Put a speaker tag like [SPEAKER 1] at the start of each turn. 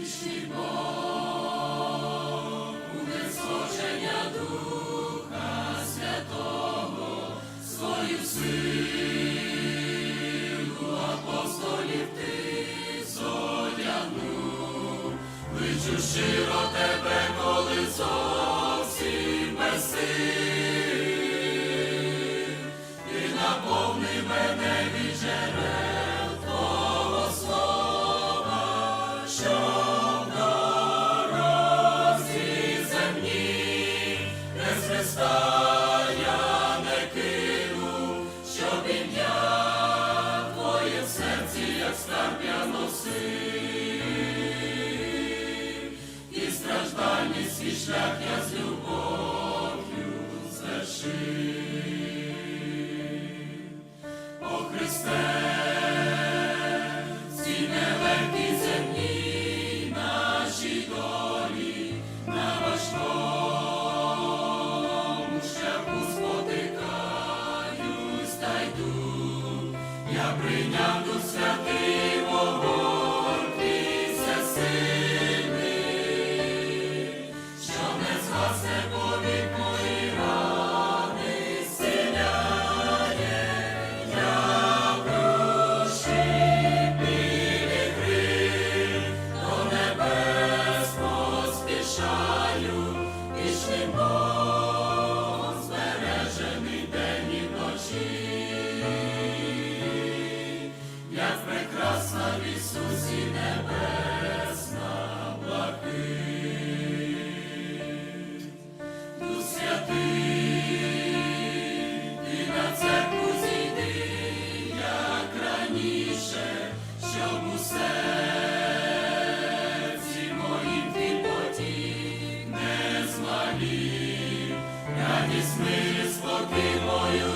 [SPEAKER 1] вічний Бог, у височення Духа Святого, свою силу апостолів ти зодягнув, кличу щиро тебе, коли Христа я не кину, щоб ім'я Твоє в як скарб я і страждальний свій я прийняв до святий щоб у серці моїм твій не змалів, радість мир, спокій мою